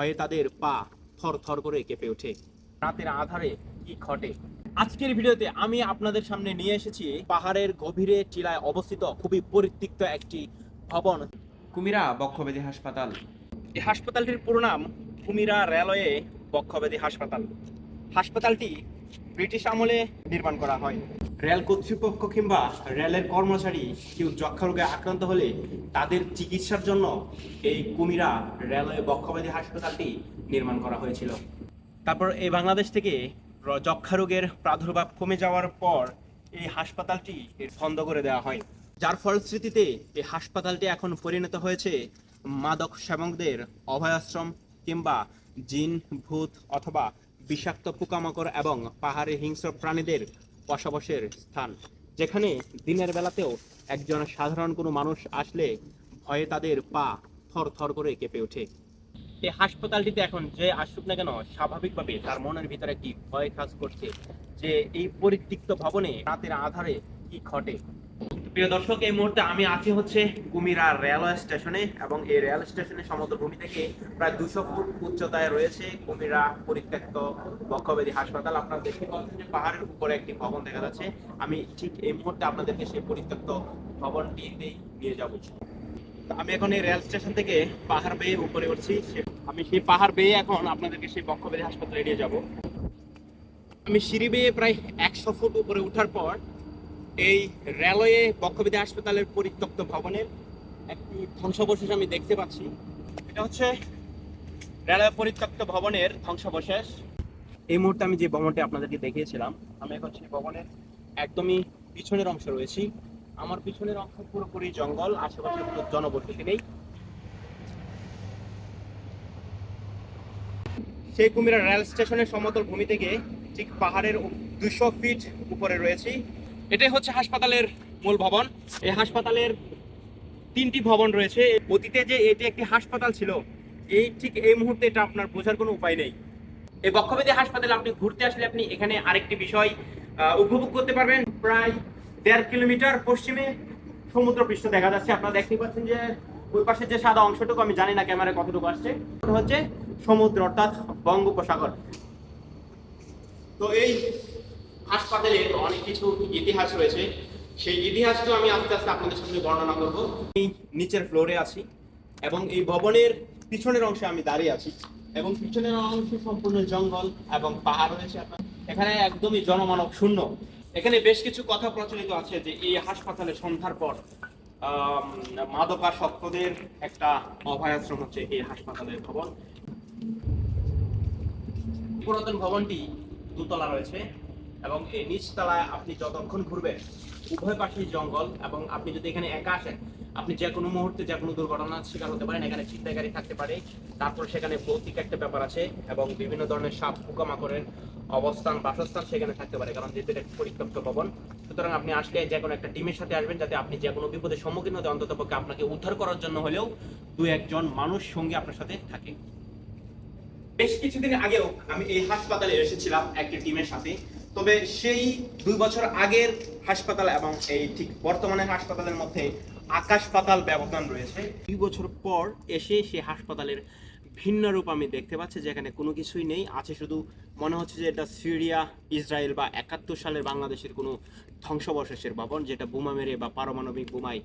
ভয়ে তাদের পা থর থর করে কেঁপে ওঠে। রাতের আধারে কি ঘটে? আজকের ভিডিওতে আমি আপনাদের সামনে নিয়ে এসেছি পাহাড়ের গভীরে টিলায় অবস্থিত খুবই পরিত্যক্ত একটি ভবন। কুমিরা বক্ষবেদী হাসপাতাল। এই হাসপাতালটির পুরো নাম কুমিরা রেলওয়ে বক্ষবেদী হাসপাতাল। হাসপাতালটি ব্রিটিশ আমলে নির্মাণ করা হয়। রেল কর্তৃপক্ষ কিংবা রেলের কর্মচারী কেউ যক্ষা রোগে আক্রান্ত হলে তাদের চিকিৎসার জন্য এই কুমিরা রেলওয়ে বক্ষব্যাধি হাসপাতালটি নির্মাণ করা হয়েছিল। তারপর এই বাংলাদেশ থেকে যক্ষা রোগের প্রাদুর্ভাব কমে যাওয়ার পর এই হাসপাতালটি বন্ধ করে দেওয়া হয়। যার ফলশ্রুতিতে এই হাসপাতালটি এখন পরিণত হয়েছে মাদক সেবকদের অভয়াশ্রম কিংবা জিন, ভূত অথবা বিষাক্ত পোকামাকড় এবং পাহাড়ে হিংস্র প্রাণীদের বসবাসের স্থান। যেখানে দিনের বেলাতেও একজন সাধারণ কোনো মানুষ আসলে ভয়ে তাদের পা থর থর করে কেঁপে ওঠে। এই হাসপাতালটিতে এখন যে আসুক না কেন, স্বাভাবিকভাবে তার মনের ভিতরে একটি ভয় কাজ করছে? যে এই পরিত্যক্ত ভবনে রাতের আধারে কি ঘটে? প্রিয় দর্শক, এই মুহূর্তে আমি আছি হচ্ছে কুমিরা রেলওয়ে স্টেশনে এবং এই রেল স্টেশনের সমুদ্রভূমি থেকে প্রায় দুশো ফুট উচ্চতায় রয়েছে কুমিরা পরিত্যক্ত বক্ষবেদী হাসপাতাল। আপনারা দেখতে পাচ্ছেন যে পাহাড়ের উপরে একটি ভবন দেখা যাচ্ছে। আমি ঠিক এই মুহূর্তে আপনাদেরকে সেই পরিত্যক্ত ভবনটিতেই নিয়ে যাব। আমি এখন এই রেল স্টেশন থেকে পাহাড় বেয়ে উপরে উঠছি। আমি সেই পাহাড় বেয়ে এখন আপনাদেরকে সেই বক্ষবেদী হাসপাতালে নিয়ে যাব। আমি সিঁড়ি বেয়ে প্রায় একশো ফুট উপরে ওঠার পর এই রেলওয়ে বক্ষবিধি হাসপাতালের পরিত্যক্ত ভবনের একটি ধ্বংসাবশেষ আমি দেখতে পাচ্ছি। এটা হচ্ছে রেলওয়ে পরিত্যক্ত ভবনের ধ্বংসাবশেষ। এই মুহূর্তে আমি যে ভবনটি আপনাদেরকে দেখিয়েছিলাম, আমি এখন সেই ভবনের একদমই পিছনের অংশে রয়েছি। আমার পিছনের অংশ পুরোপুরি জঙ্গল, আশেপাশে কোনো জনবসতি নেই। সেই কুমিরা রেল স্টেশনের সমতল ভূমি থেকে ঠিক পাহাড়ের দুশো ফিট উপরে রয়েছি। এটাই হচ্ছে হাসপাতালের মূল ভবন। এই হাসপাতালের তিনটি ভবন রয়েছে। অতীতে যে এটি একটি হাসপাতাল ছিল, এই ঠিক এই মুহূর্তে এটা আপনার বোঝার কোনো উপায় নেই। এই বক্ষবেদী হাসপাতালে আপনি ঘুরতে আসলে আপনি এখানে আরেকটি বিষয় উপভোগ করতে পারবেন। প্রায় দেড় কিলোমিটার পশ্চিমে সমুদ্র পৃষ্ঠ দেখা যাচ্ছে। আপনারা দেখতে পাচ্ছেন যে ওই পাশে যে সাদা অংশটুকু, আমি জানি না ক্যামেরায় কতটুকু আসছে। হচ্ছে সমুদ্র, অর্থাৎ বঙ্গোপসাগর। তো এই হাসপাতালের অনেক কিছু ইতিহাস রয়েছে। সেই ইতিহাসটা আমি আস্তে আস্তে আপনাদের সঙ্গে বর্ণনা করব। এই নিচের ফ্লোরে আছি এবং এই ভবনের পিছনের অংশে আমি দাঁড়িয়ে আছি এবং পিছনের অংশে সম্পূর্ণ জঙ্গল এবং পাহাড় রয়েছে। এখানে একদমই জনমানব শূন্য। এখানে বেশ কিছু কথা প্রচলিত আছে যে এই হাসপাতালে সন্ধ্যার পর মাদকাসক্তদের একটা অভয়াশ্রম হচ্ছে এই হাসপাতালের ভবন। পুরাতন ভবনটি দুতলা রয়েছে। এবং এই নিচতলায় আপনি যতক্ষণ ঘুরবেন, উভয় পাশেই জঙ্গল এবং আপনি যদি এখানে একা আসেন, আপনি যে কোনো মুহূর্তে যে কোনো দুর্ঘটনার শিকার হতে পারেন, এখানে ছিনতাইকারী থাকতে পারে, তারপর সেখানে ভৌতিক একটা ব্যাপার আছে এবং বিভিন্ন ধরনের সাপ, পোকামাকড়ের অবস্থান, বাসস্থান সেখানে থাকতে পারে, কারণ যেহেতু একটা পরিত্যক্ত ভবন, সুতরাং আপনি আসলে যে কোনো একটা টিমের সাথে আসবেন যাতে আপনি যে কোনো বিপদের সম্মুখীন হতে অন্তত পক্ষে আপনাকে উদ্ধার করার জন্য হলেও দু একজন মানুষ সঙ্গে আপনার সাথে থাকে। বেশ কিছুদিন আগেও আমি এই হাসপাতালে এসেছিলাম একটি টিমের সাথে। তবে সেই দুই বছর আগের হাসপাতাল এবং এই ঠিক বর্তমানে হাসপাতালের মধ্যে আকাশ পাতাল ব্যবধান রয়েছে। দুই বছর পর এসে সেই হাসপাতালের ভিন্ন রূপ আমি দেখতে পাচ্ছি, যেখানে কোনো কিছুই নেই। আছে শুধু মনে হচ্ছে যে এটা সিরিয়া, ইসরায়েল বা একাত্তর সালের বাংলাদেশের কোনো ধ্বংসাবশেষের ভবন, যেটা বোমা মেরে বা পারমাণবিক বোমায়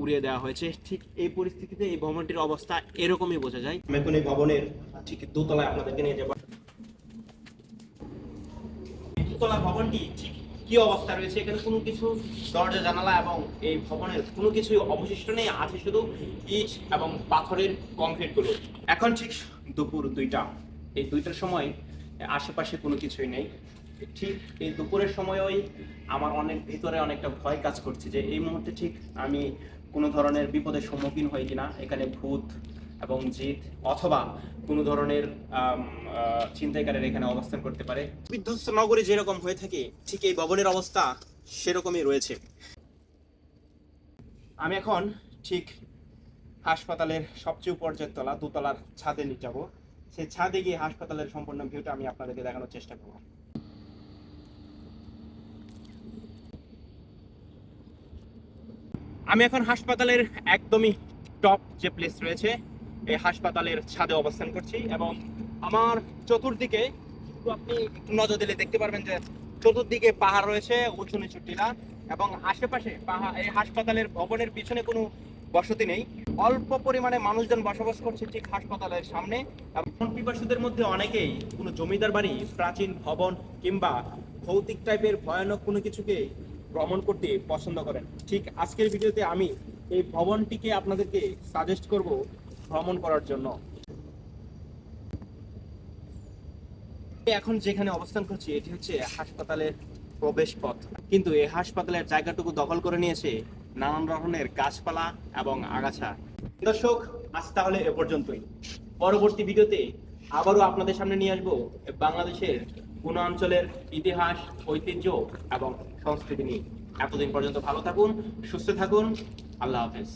উড়িয়ে দেওয়া হয়েছে। ঠিক এই পরিস্থিতিতে এই ভবনটির অবস্থা এরকমই বোঝা যায়। আমি এখন এই ভবনের ঠিক দোতলায় আপনাদেরকে নিয়ে যাব। দোতলা ভবনটি ঠিক কি অবস্থা রয়েছে? এখানে কোনো কিছু দরজা, জানালা এবং এই ভবনের কোনো কিছুই অবশিষ্ট নেই, আছে শুধু ইট এবং পাথরের কংক্রিটগুলো এখন ঠিক দুপুর দুইটা। এই দুইটার সময় আশেপাশে কোনো কিছুই নেই। ঠিক এই দুপুরের সময়ই আমার অনেক ভিতরে অনেকটা ভয় কাজ করছে যে এই মুহূর্তে ঠিক আমি কোনো ধরনের বিপদের সম্মুখীন হই কিনা। এখানে ভূত এবং জিত অথবা কোনো ধরনের ছিনতাইকারীরা এখানে অবস্থান করতে পারে। বিধ্বস্ত নগরী যেরকম হয়ে থাকে ঠিক এই ভবনের অবস্থা সেরকমই রয়েছে। আমি এখন ঠিক হাসপাতালের সবচেয়ে উপর্যের তলা দোতলার ছাদে নিয়ে যাব। সেই ছাদে গিয়ে হাসপাতালের সম্পূর্ণ ভিউটা আমি আপনাদেরকে দেখানোর চেষ্টা করব। আমি এখন হাসপাতালের একদমই টপ যে প্লেস রয়েছে এই হাসপাতালের ছাদে অবস্থান করছি এবং আমার চতুর্দিকে আপনি একটু নজর দিলে দেখতে পারবেন যে চতুর্দিকে পাহাড় রয়েছে, উঁচু নিচু টিলা এবং আশেপাশে পাহাড় এই হাসপাতালের ভবনের পিছনে কোনো বসতি নেই। অল্প পরিমাণে মানুষজন বসবাস করছে ঠিক হাসপাতালের সামনে। এবং পিপাসুদের মধ্যে অনেকেই কোনো জমিদার বাড়ি, প্রাচীন ভবন কিংবা ভৌতিক টাইপের ভয়ানক কোনো কিছুকে ভ্রমণ করতে পছন্দ করেন। ঠিক আজকের ভিডিওতে আমি এই ভবনটিকে আপনাদেরকে সাজেস্ট করব ভ্রমণ করার জন্য। এখন যেখানে অবস্থান করছি, এটি হচ্ছে হাসপাতালের প্রবেশ পথ কিন্তু এই হাসপাতালের জায়গাটুকু দখল করে নিয়েছে নানান ধরনের গাছপালা এবং আগাছা। দর্শক, আজ তাহলে এ পর্যন্তই। পরবর্তী ভিডিওতে আবারও আপনাদের সামনে নিয়ে আসব বাংলাদেশের কোন অঞ্চলের ইতিহাস, ঐতিহ্য এবং সংস্কৃতি নিয়ে। এতদিন পর্যন্ত ভালো থাকুন, সুস্থ থাকুন। আল্লাহ হাফেজ।